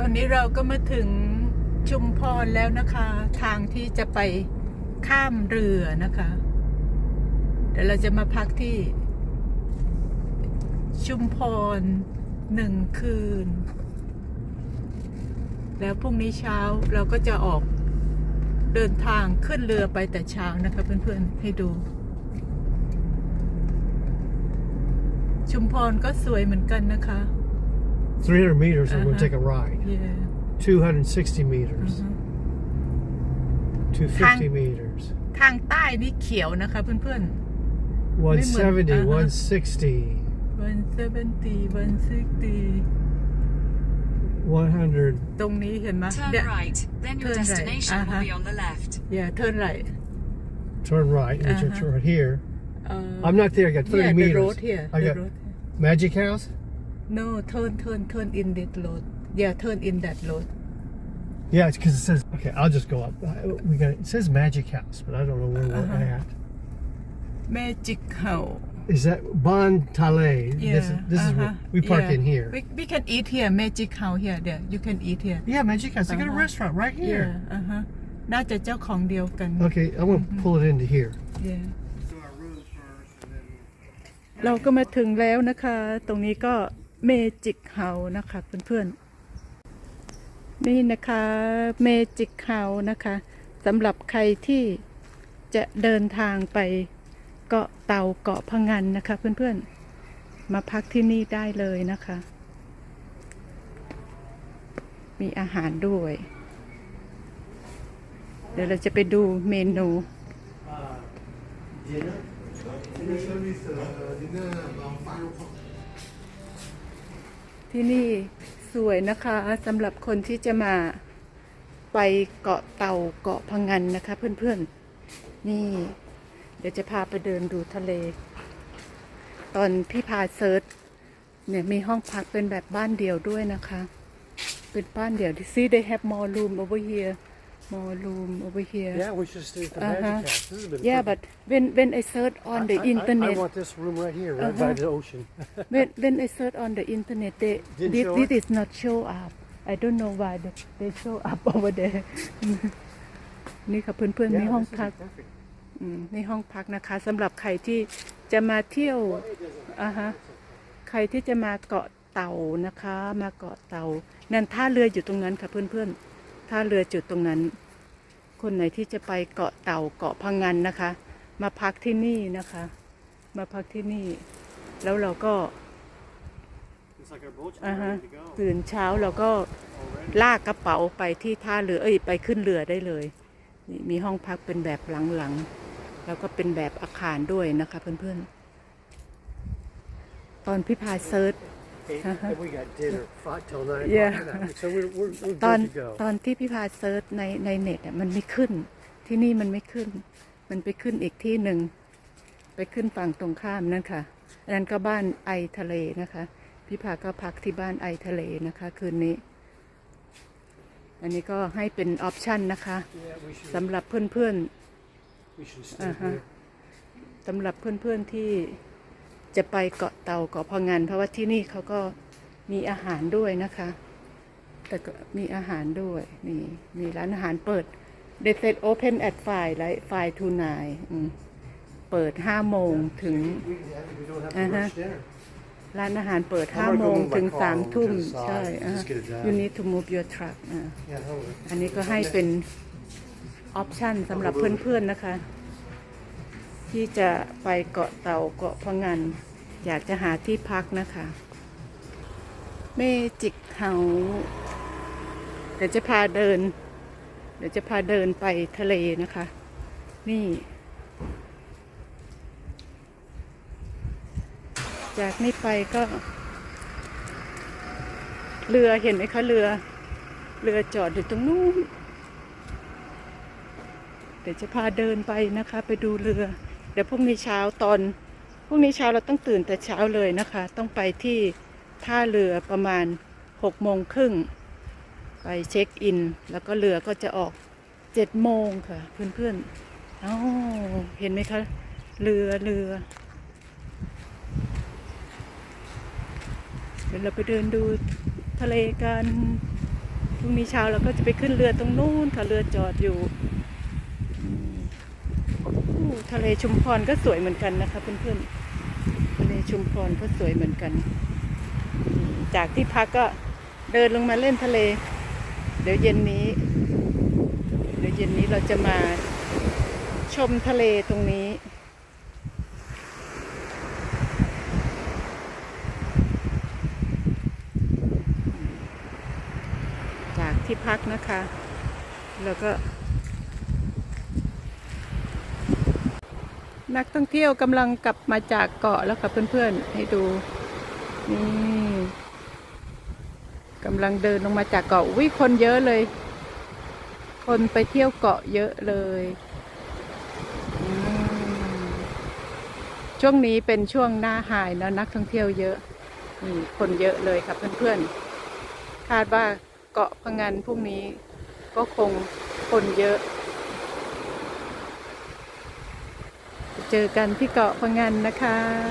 ตอนนี้เราก็มาถึงชุมพรแล้วนะคะ ทางที่จะไปข้ามเรือนะคะเดี๋ยวเราจะมาพักที่ชุมพรหนึ่งคืน แล้วพรุ่งนี้เช้าเราก็จะออกเดินทางขึ้นเรือไปแต่เช้านะคะเพื่อนๆให้ดู ชุมพรก็สวยเหมือนกันนะคะ 300 meters, we're going Uh-huh. to take a ride. yeah. 260 meters, 250 Tang- meters, ทางใต้นี่เขียวนะคะเพื่อน 170, uh-huh. 160, ๆวันเซเวนตีวันซิกตี 100. ตรงนี้เห็นไหม Turn เนี่ย right, then your Turn right, destination uh-huh. will be on the left. อย่าเทิร์นไร Turn right, which Uh-huh. is right here. I'm not there. I got 30 yeah, the meters. road here I the got road Magic House. No turn turn turn in that road yeah turn in that road Yeah, it's because it says. Okay, I'll just go up. I- We got. It says Magic House, but I don't know where we're Uh-huh. at. magic house Is that Bon Tale? yeah This, is- this is uh-huh, where we park yeah. in here. we, we can eat here magic house here there you can eat here Yeah, Magic House. They got a Uh-huh. restaurant right here. yeah อ่าฮะน่าจะเจ้าของเดียวกัน Okay, I'm gonna Mm-hmm. pull it into here. yeah เราก็มาถึงแล้วนะคะ ตรงนี้ก็ เมจิกเฮานะคะเพื่อนๆ นี่นะคะเมจิกเฮานะคะสำหรับใครที่จะเดินทางไปเกาะเต่าเกาะพะงันนะคะเพื่อนๆ มาพักที่นี่ได้เลยนะคะ มีอาหารด้วย เดี๋ยวเราจะไปดูเมนู ที่นี่สวยนะคะสำหรับคนที่จะมาไปเกาะเต่าเกาะพังงันนะคะ เพื่อนๆ นี่ เดี๋ยวจะพาไปเดินดูทะเล ตอนพี่พาเซิร์ชเนี่ยมีห้องพักเป็นแบบบ้านเดี่ยวด้วยนะคะ เป็นบ้านเดี่ยวที่ see they have more room over here more room over here Yeah, we should stay at the Uh-huh. Magic House. This has been yeah but when when I search on the I, I- internet I, want this room right here, right by Uh-huh. the ocean. when when I search on the internet, they Didn't this, show this up? is not show up. I don't know why they, they show up over there นี่ค่ะเพื่อนๆ Yeah, นี่ห้อง this is พัก perfect. อืมนี่ห้องพักนะคะสำหรับใครที่จะมาเที่ยวอ่าฮะใครที่จะมาเกาะเต่านะคะ มาเกาะเต่านั่นท่าเรืออยู่ตรงนั้นค่ะเพื่อนๆ ท่าเรือจุดตรงนั้น คนไหนที่จะไปเกาะเต่าเกาะพังงันนะคะ มาพักที่นี่นะคะ มาพักที่นี่ แล้วเราก็ It's like our boat's อ่าฮะ ready to go ตื่นเช้าเราก็ already. ลากกระเป๋าไปที่ท่าเรือเอ้ยไปขึ้นเรือได้เลยนี่มีห้องพักเป็นแบบหลังๆแล้วก็เป็นแบบอาคารด้วยนะคะเพื่อนๆ ตอนพี่พาเซิร์ช Eight, Uh-huh. And we got dinner five till nine Yeah. o'clock tonight. So we're, we're, we're ตอน good to go. ตอนที่พี่พาเซิร์ชในในเน็ตอะมันไม่ขึ้น ที่นี่มันไม่ขึ้น มันไปขึ้นอีกที่หนึ่ง ไปขึ้นฝั่งตรงข้ามนั่นค่ะ อันนั้นก็บ้านไอทะเลนะคะ พี่พาก็พักที่บ้านไอทะเลนะคะ คืนนี้ อันนี้ก็ให้เป็นออปชันนะคะ Yeah, we should, สำหรับเพื่อน we should stay Uh-huh. here. ๆสำหรับเพื่อนๆที่ จะไปเกาะเต่าเกาะพะงันเพราะว่าที่นี่เขาก็มีอาหารด้วยนะคะ แต่ก็มีอาหารด้วยนี่มีร้านอาหารเปิด they said open at five ไ right five to nine อืมเปิดห้าโมงถึง We, yeah, we don't have to Uh-huh. rush dinner. ร้านอาหารเปิด I'm ห้า gonna โม go ง move my ถึง car สาม over to ทุ่ม the side. ใช่อะ Just get it done. you need to move your truck อะ Yeah, hold it. อันนี้ก็ให้เป็นออปชันสำหรับเพื่อนๆนะคะ ที่จะไปเกาะเต่าเกาะพะงัน อยากจะหาที่พักนะคะ เมจิกเฮาเดี๋ยวจะพาเดิน เดี๋ยวจะพาเดินไปทะเลนะคะ นี่ จากนี้ไปก็ เรือเห็นไหมคะเรือ เรือจอดอยู่ตรงนู้นเดี๋ยวจะพาเดินไปนะคะ ไปดูเรือ ดี๋ยวพรุ่งนี้เช้าตอนพรุ่งนี้เช้าเราต้องตื่นแต่เช้าเลยนะคะ ต้องไปที่ท่าเรือประมาณหกโมงครึ่งไปเช็คอิน แล้วก็เรือก็จะออกเจ็ดโมงค่ะ เพื่อนๆอ๋อเห็นไหมคะ เรือเรือเดี๋ยวเราไปเดินดูทะเลกันพรุ่งนี้เช้าเราก็จะไปขึ้นเรือตรงนู้นค่ะเรือจอดอยู่ ทะเลชุมพรก็สวยเหมือนกันนะคะเพื่อนๆทะเลชุมพรก็สวยเหมือนกัน จากที่พักก็เดินลงมาเล่นทะเล เดี๋ยวเย็นนี้ เดี๋ยวเย็นนี้เราจะมาชมทะเลตรงนี้จากที่พักนะคะ แล้วก็ นักท่องเที่ยวกำลังกลับมาจากเกาะแล้วค่ะเพื่อนๆ ให้ดู นี่กำลังเดินลงมาจากเกาะวิคนเยอะเลย คนไปเที่ยวเกาะเยอะเลย ช่วงนี้เป็นช่วงหน้าหายแล้วนักท่องเที่ยวเยอะนี่คนเยอะเลยค่ะเพื่อนๆ คาดว่าเกาะพังงานพรุ่งนี้ก็คงคนเยอะ เจอกันที่เกาะพังงานนะคะ